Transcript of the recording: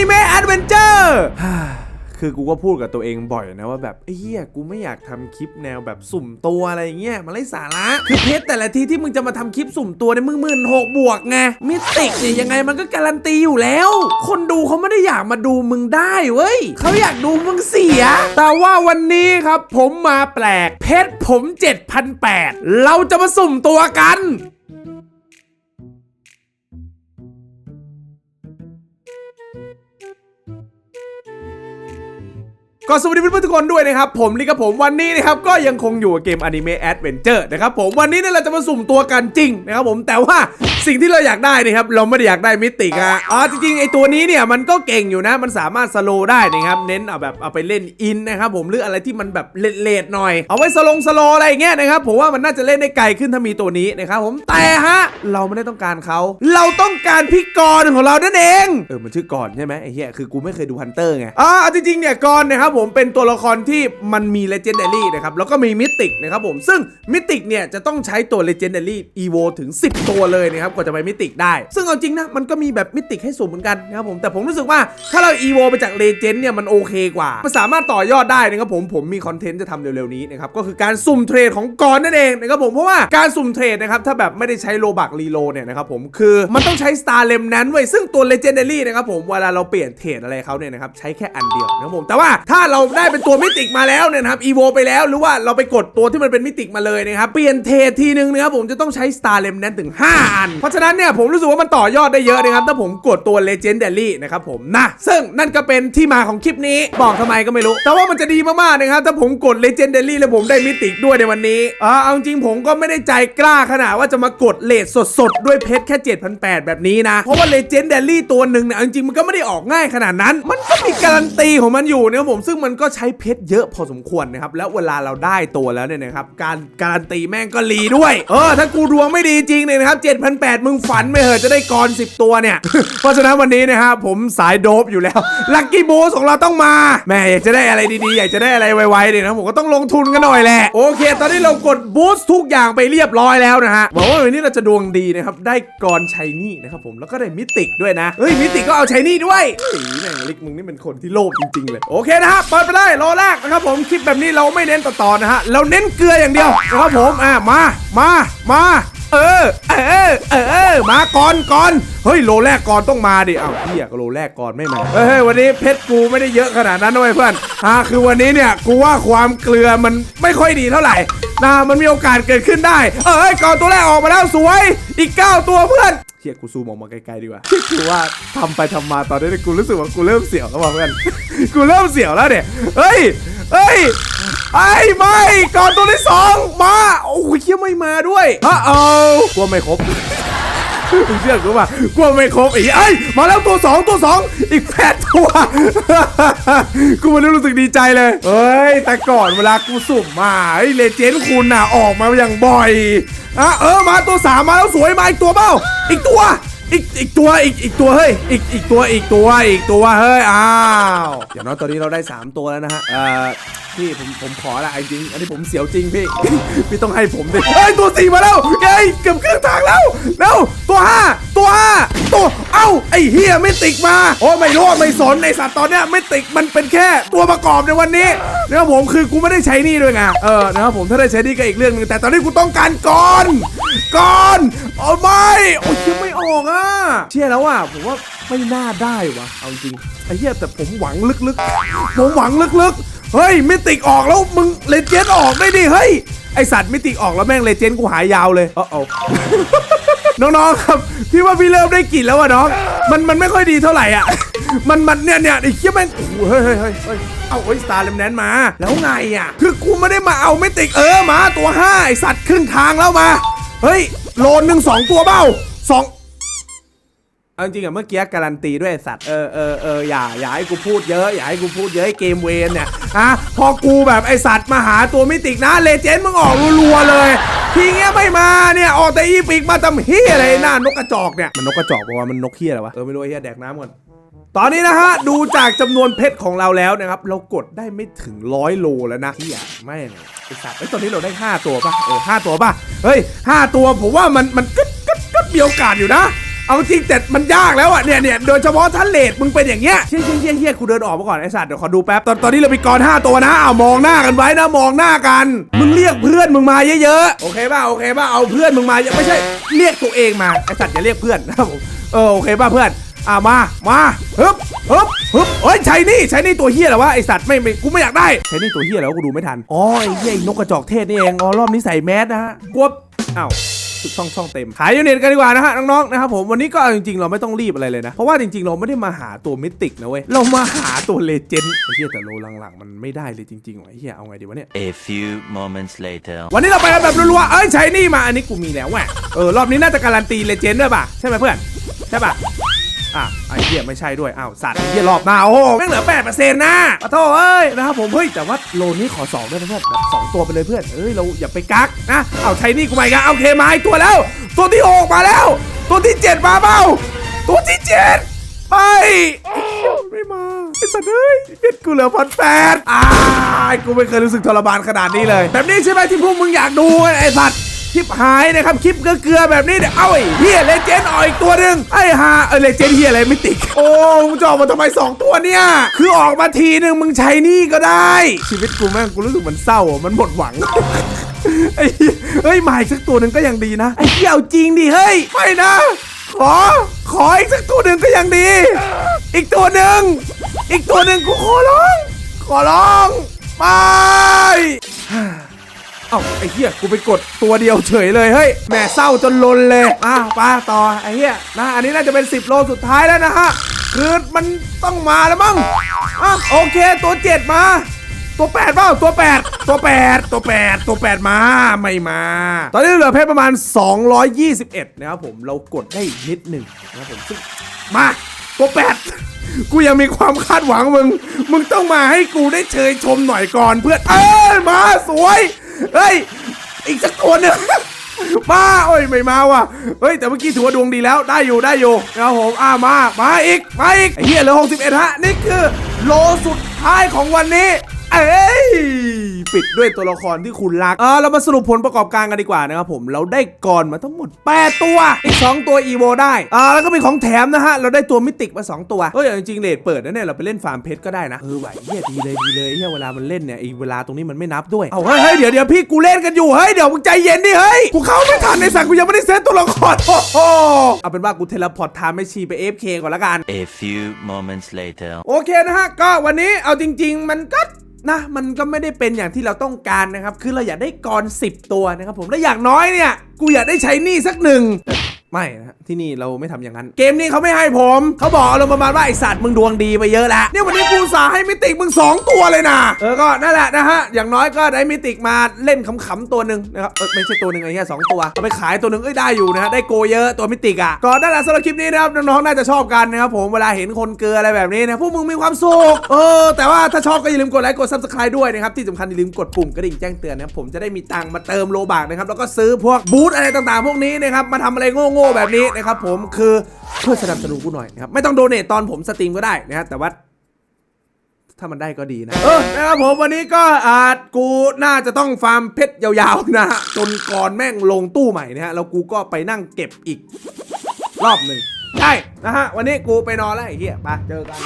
นิเมะแอดเวนเจอร์คือกูก็พูดกับตัวเองบ่อยนะว่าแบบไอ้เหี้ยกูไม่อยากทำคลิปแนวแบบสุ่มตัวอะไรอย่างเงี้ยมันไร้สาระคือเพจแต่ละทีที่มึงจะมาทำคลิปสุ่มตัวในยมึงหมื่นหกบวกไงมิติกเนี่ยยังไงมันก็การันตีอยู่แล้ว คนดูเขาไม่ได้อยากมาดูมึงได้เว้ยเขาอยากดูมึงเสีย แต่ว่าวันนี้ครับผมมาแปลก เพชรผม7,008เราจะมาสุ่มตัวกัน ก็สวัสดีเพื่อนๆทุกคนด้วยนะครับ ผมลิกับผมวันนี้นะครับก็ยังคงอยู่กับเกมอนิเมะแอดเวนเจอร์นะครับผมวันนี้เนี่ยเราจะมาสุ่มตัวกันจริงนะครับผมแต่ว่าสิ่งที่เราอยากได้นะครับเราไม่ได้อยากได้มิติกอะอ๋อจริงๆไอตัวนี้เนี่ยมันก็เก่งอยู่นะ มันสามารถสโลว์ได้นะครับเน้นเอาแบบเอาไปเล่นอินนะครับผมหรืออะไรที่มันแบบเลดๆหน่อย เอาไว้สลงสโลว์อะไรอย่างเงี้ยนะครับผมว่ามันน่าจะเล่นได้ไกลขึ้นถ้ามีตัวนี้นะครับผมแต่ฮะเราไม่ได้ต้องการเขาเราต้องการพิกรของเรานั่นเองเออมันชื่อกรใช่ไหมไอ้เหี้ยคือกูไม่เคยดูฮันเตอร์ไงอ๋อเอาจริงๆเนี่ยกรนะครับผมมเป็นตัวละครที่มันมี Legendary นะครับแล้วก็มีมิติกนะครับผมซึ่งมิติกเนี่ยจะต้องใช้ตัว Legendary Evo ถึง 10 ตัวเลยนะครับกว่าจะไปมิติกได้ ซึ่งเอาจริงนะมันก็มีแบบมิติกให้สุ่มเหมือนกันนะครับผมแต่ผมรู้สึกว่าถ้าเรา Evo ไปจาก Legend เนี่ยมันโอเคกว่ามันสามารถต่อยอดได้นะครับผมผมมีคอนเทนต์จะทำเร็วๆนี้นะครับก็คือการสุ่มเทรดของกรนั่นเองนะครับผมเพราะว่าการสุ่มเทรดนะครับถ้าแบบไม่ได้ใช้โลบักรีโลเนี่ยนะครับผมคือมันต้องใช้ Star l e m นั้นไว้ซึ่งตัว Legendary นะครับผมเวลาเราเปลี่ยนเทรดอะไรเขาเนี่ยนะครับใช้แค่อันเดียวนะครับผมแต่ว่าถ้าาเราได้เป็นตัวมิติกมาแล้วเนี่ยนะครับอีโวไปแล้วหรือว่าเราไปกดตัวที่มันเป็นมิติกมาเลยนะครับเปลี่ยนเททีนึงนะครับผมจะต้องใช้ Star l e m นั้นถึง 5 อัน เพราะฉะนั้นเนี่ยผมรู้สึกว่ามันต่อยอดได้เยอะนะครับถ้าผมกดตัว Legendary นะครับผมนะซึ่งนั่นก็เป็นที่มาของคลิปนี้บอกทำไมก็ไม่รู้ แต่ว่ามันจะดีมากๆนะครับถ้าผมกด Legendary แล้วผมได้มิติกด้วยในวันนี้อ่าเอาจริงผมก็ไม่ได้ใจกล้าขนาดว่าจะมากดเลทสดๆด้วยเพชรแค่ 7,800 แบบนี้นะ เพราะว่า Legendary ตัวหนึ่งเนี่ยเจริงๆมันก็ไม่ได้ออกง่ายขนาดนั้น มันก็มีการันตีของมันอยู่นะครับผมซึ่งมันก็ใช้เพชรเยอะพอสมควรนะครับ แล้วเวลาเราได้ตัวแล้วเนี่ยนะครับ การการันตีแม่งก็รีด้วย เออ ถ้ากูดวงไม่ดีจริงเนี่ยนะครับ7,800มึงฝันไม่เหอะจะได้กร10ตัวเนี่ย เพราะฉะนั้นวันนี้นะครับผมสายโดบอยู่แล้ว ลัคกี้บูสของเราต้องมาแม่อยากจะได้อะไรดีๆ อยากจะได้อะไรไวๆเนี่ยนะผมก็ต้องลงทุนกันหน่อยแหละ โอเค ตอนนี้เรากดบูสต์ทุกอย่างไปเรียบร้อยแล้วนะฮะหวังว่าวันนี้เราจะดวงดีนะครับ ได้กรชัยนี่นะครับผมแล้วก็ได้มิติกด้วยนะ เฮ้ยมิติกก็เอาชัยนี่ด้วยสีแม่งลิกมึงนี่เป็นคนที่โลภจริงๆเลย โอเคนะฮะเปิดไปได้รอแรกนะครับผมคลิปแบบนี้เราไม่เน้นต่อๆนะฮะเราเน้นเกลืออย่างเดียวนะครับผมอะมามามาเออเออเออเออมาก่อนก่อนเฮ้ยโลแรกก่อนต้องมาดิอ้าวพี่อยากโลแรกก่อนไม่มาเฮ้ยวันนี้เพชรกูไม่ได้เยอะขนาดนั้นด้วยเพื่อนอ่าคือวันนี้เนี่ยกูว่าความเกลือมันไม่ค่อยดีเท่าไหร่นะมันมีโอกาสเกิดขึ้นได้ เอ้ยก่อนตัวแรกออกมาแล้วสวย อีก 9 ตัวเพื่อน เฮียกูซูมออกมาไกลๆดีกว่าคือว่าทำไปทำมาตอนนี้กูรู้สึกว่ากูเริ่มเสียวแล้วว่ะเพื่อนกูเริ่มเสียวแล้วเนี่ยเฮ้ยเฮ้ยไอ้ไม่ก่อนตัวที่สองมาโอ้ยเฮียไม่มาด้วยฮะเอ้ากลัวไม่ครบ มึงเชื่อกูป่ะกลัวไม่ครบอีกเอ้ยมาแล้วตัวสองตัวสองอีกแปดตัว กูไม่ได้รู้สึกดีใจเลยเฮ้ยแต่ก่อนเวลากูสุ่มมาไอ้เลเจนด์คุณน่ะออกมาอย่างบ่อยอะเออมาตัวสามมาแล้วสวยมาอีกตัวเปล่าอีกตัว อีกอีกตัวอีกอีกตัวเฮ้ยอีกอีกตัวอีกตัวอีกตัวเฮ้ยอ้าวอย่างน้อยตอนนี้เราได้ 3 ตัวแล้วนะฮะเอ่อพี่ผมผมขอละจริง อันนี้ผมเสียวจริงพี่ พี่ต้องให้ผมดิเฮ้ยตัวสี่มาแล้วเฮ้ยเกือบครึ่งทางแล้วแล้วตัวห้าตัวห้า อ้าไอ้เฮียไม่ติกมา โอ้ไม่รู้ไม่สนในสัตว์ตอนเนี้ยไม่ติกมันเป็นแค่ตัวประกอบในวันนี้นะครับผมคือกูไม่ได้ใช้นี่ด้วยไงเออนะครับผมถ้าได้ใช้นี่ก็อีกเรื่องหนึงแต่ตอนนี้กูต้องการก่อนก่อนโอ้ไม่โอ้ยยังไม่ออกอะเชื่อแล้วว่ะผมว่าไม่น่าได้วะเอาจริงไอ้เหี้ยแต่ผมหวังลึกๆ ผมหวังลึกๆ เฮ้ยไมิติกออกแล้วมึงเลเจนด์ออกได้ดิเฮ้ยไอสัตว์ไมิติกออกแล้วแม่งเลเจนด์กูหายยาวเลยเออเอา น้องๆครับพี่ว่าพี่เริ่มได้กลิ่นแล้วอะน้อง มันมันไม่ค่อยดีเท่าไหร่อะ มันมันเนี่ยเนี่ยไอ้เหี้ยแม่งโอ้โหเฮ้ยเฮ้ยเฮ้ยเฮ้ยเอาไอ้สตาร์เลมแนนมา แล้วไงอะ คือกูไม่ได้มาเอามิติกเออมาตัวห้าไอสัตว์ครึ่งทางแล้วมา เฮ้ยโลนหนึ่งสองตัวเบ้าสอง เอาจริงอะเมื่อกี้การันตีด้วยสัตว์เออเออเอออย่าอย่าให้กูพูดเยอะอย่าให้กูพูดเยอะให้เกมเวนเนี่ยฮะพอกูแบบไอสัตว์มาหาตัวมิติกนะเลเจนด์มึงออกรัวๆเลยทีเงี้ยไม่มาเนี่ยออกแต่อีปิกมาทำเฮียอะไรหน้านกกระจอกเนี่ยมันนกกระจอกบอกว่ามันนกเฮียอะไรวะเออไม่รู้ไอ้เฮียแดกน้ำก่อนตอนนี้นะฮะดูจากจำนวนเพชรของเราแล้วนะครับ เรากดได้ไม่ถึงร้อยโลแล้วนะเฮียไม่งไอสัตว์ไอตอนนี้เราได้ห้าตัวป่ะเออห้าตัวป่ะเฮ้ยห้าตัวผมว่ามันมันก็ก็ก็มีโอกาสอยู่นะ เอาจริงแต่มันยากแล้วอะเนี่ยเนี่ยโดยเฉพาะท่านเลดมึงเป็นอย่างเงี้ยเชี่ยเชี่ยเชี่ยเชี่ยกูเดินออกมาก่อนไอ้สัตว์เดี๋ยวขอดูแป๊บตอนตอนนี้เรามีกรห้าตัวนะเอามองหน้ากันไว้นะมองหน้ากัน มึงเรียกเพื่อนมึงมาเยอะๆโอเคป่ะโอเคป่ะเอาเพื่อนมึงมาไม่ใช่เรียกตัวเองมาไอ้สัตว์อย่าเรียกเพื่อนนะครับผมเออโอเคป่ะเพื่อนอะมามาฮึบฮึบฮึบเอ้ยใช้นี่ใช้นี่ตัวเฮียเหรอวะไอสัตว์ไม่ไม่กูไม่อยากได้ใช้นี่ตัวเฮียแล้วกูดูไม่ทันอ๋อไอเฮียไอ้นกกระจอกเทศนี่เองอ๋อรอบนี้ใส่แมสนะฮะกวบอ้าว ช่องช่องเต็ม ขายยูนิตกันดีกว่านะฮะน้องๆนะครับผมวันนี้ก็เอาจริงๆ เราไม่ต้องรีบอะไรเลยนะ เพราะว่าจริงๆ เราไม่ได้มาหาตัวมิติกนะเว้ย เรามาหาตัวเลเจนด์ไอ้เหี้ยแต่โลหลังๆ มันไม่ได้เลยจริงๆว่ะไอ้เหี้ยเอาไงดีวะเนี่ย A few moments later. วันนี้เราไปกันแบบรัวๆเอ้ยใช้นี่มาอันนี้กูมีแล้วแหวะเออรอบนี้น่าจะการันตีเลเจนด์ด้วยป่ะใช่ไหมเพื่อนใช่ป่ะ อะไอ้เหี้ยไม่ใช่ด้วยอ้าวสัตว์ไอ้เหี้ยรอบหน้าโอ้โหแม่งเหลือ8%นะขอโทษเอ้ยนะครับผมเฮ้ยแต่ว่าโลนี้ขอสองด้วยนะเพื่อนแบบสองตัวไปเลยเพื่อนเอ้ยเราอย่าไปกักนะเอาใช้นี่กูไปกันโอาเคมาอีกตัวแล้ว ตัวที่หกมาแล้ว ตัวที่เจ็ดมาเปล่าตัวที่เจ็ดไปไม่มาไอ้สัตว์เอ้ยเบ็ดกูเหลือพันแปดอ้ากูไม่เคยรู้สึกทรมานขนาดนี้เลย แบบนี้ใช่ไหมที่พวกมึงอยากดูไอ้สัตว์ คลิปหายนะครับคลิปเกลือแบบนี้เนี่ยเอาไอ้เฮียเลเจนด์ออกอีกตัวหนึ่งไอ้ฮาเออเลเจนด์เฮียอะไรไม่ติดโอ้มึงจะออกมาทำไมสองตัวเนี่ย คือออกมาทีหนึ่งมึงใช้นี่ก็ได้ ชีวิตกูแม่งกูรู้สึกมันเศร้าอะมันหมดหวังเหี้ยเฮ้ยมาอีกสักตัวหนึ่งก็ยังดีนะไอ้เหี้ยเอาจริงดิเฮ้ยไม่นะ ขอ ขออีกสักตัวหนึ่งก็ยังดี อีกตัวหนึ่งอีกตัวหนึ่งกูขอร้อง ขอร้องไป เอ้าไอ้เหี้ยกูไปกดตัวเดียวเฉยเลยเฮ้ยแหมเศร้าจนลนเลยอะไปต่อไอ้เหี้ยนะอันนี้น่าจะเป็น 10 โลสุดท้ายแล้วนะฮะคือมันต้องมาแล้วมั้งอะโอเคตัว 7 มาตัว8เปล่าตัว8ตัว8ตัว8ตัว8มาไม่มา ตอนนี้เหลือเพชรประมาณ 221 นะครับผมเรากดได้นิดหนึ่งนะครับผมซึ่งมาตัว8กูยังมีความคาดหวังมึง มึงต้องมาให้กูได้เชยชมหน่อยก่อนเพื่อนเอ้ยมาสวย เฮ้ย อีกสักตัวหนึ่งมาโอ้ยไม่มาว่ะ เฮ้ยแต่เมื่อกี้ถือว่าดวงดีแล้วได้อยู่ได้อยู่นะครับผมอ่ามา มาอีก มาอีกเฮียเหลือหกสิบเอ็ดฮะ นี่คือโลสุดท้ายของวันนี้ เอ้ย ปิดด้วยตัวละครที่คุณรัก เออเรามาสรุปผลประกอบการกันดีกว่านะครับผม เราได้ก่อนมาทั้งหมด 8 ตัว อีก 2 ตัวอีโวได้อ่าแล้วก็มีของแถมนะฮะ เราได้ตัวมิติกมา 2 ตัวเฮ้ยเอาจริงๆเลดเปิดนะเนี่ย เราไปเล่นฟาร์มเพชรก็ได้นะ เออไหวเฮียดีเลยดีเลยเฮียเวลามันเล่นเนี่ยไอีเวลาตรงนี้มันไม่นับด้วย เอาเฮ้ยเฮ้ยเดี๋ยวเดี๋ยวพี่กูเล่นกันอยู่ เฮ้ยเดี๋ยวมึงใจเย็นดิเฮ้ย กูเข้าไม่ทันในสัตว์กูยังไม่ได้เซตตัวละครโอ้โหเอาเป็นว่ากูเทเลพอร์ตไทม์ไม่ชีไป AFK ก่อนละกัน A few moments later. โอเคนะฮะก็วันนี้เอาจริง ๆ มันก็ นะมันก็ไม่ได้เป็นอย่างที่เราต้องการนะครับ คือเราอยากได้กร 10 ตัวนะครับผมและอย่างน้อยเนี่ย กูอยากได้ใช้หนี่สักหนึ่ง ไม่นะฮะที่นี่เราไม่ทำอย่างนั้น เกมนี้เขาไม่ให้ผมเขาบอกเราประมาณว่าไอสัตว์มึงดวงดีไปเยอะแล้วเนี่ยวันนี้กูสาให้มิติมึง 2 ตัวเลยนะเออก็นั่นแหละนะฮะอย่างน้อยก็ได้มิติมาเล่นขำๆตัวหนึ่งนะครับเออไม่ใช่ตัวหนึ่งไอ้เหี้ยสองตัวเอาไปขายตัวหนึ่งเอ้ยได้อยู่นะฮะได้โกเยอะตัวมิติอะก็นั่นแหละสำหรับคลิปนี้นะครับน้องๆน่าจะชอบกันนะครับผมเวลาเห็นคนเกลืออะไรแบบนี้นะพวกมึงมีความสุขเออแต่ว่าถ้าชอบก็อย่าลืมกดไลค์กด subscribe ด้วยนะครับที่สำคัญอย่าลืมกดปุ่มกระดิ่งแจ้งเตือนนะครับผมจะได้มีตังค์มาเติมโลบากนะครับแล้วก็ซื้อพวกบูธอะไรต่างๆ พวกนี้นะครับมาทำอะไรโง่ๆแบบนี้นะครับผมคือช่วยสนับสนุนกูหน่อยนะครับไม่ต้องโดเนทตอนผมสตรีมก็ได้นะฮะแต่ว่าถ้ามันได้ก็ดีนะ เออ นะครับผมวันนี้ก็อาจกูน่าจะต้องฟาร์มเพชรยาวๆนะฮะจนก่อนแม่งลงตู้ใหม่นะฮะ แล้วกูก็ไปนั่งเก็บอีกรอบหนึ่งใช่นะฮะ วันนี้กูไปนอนแล้วไอ้เหี้ยไปเจอกัน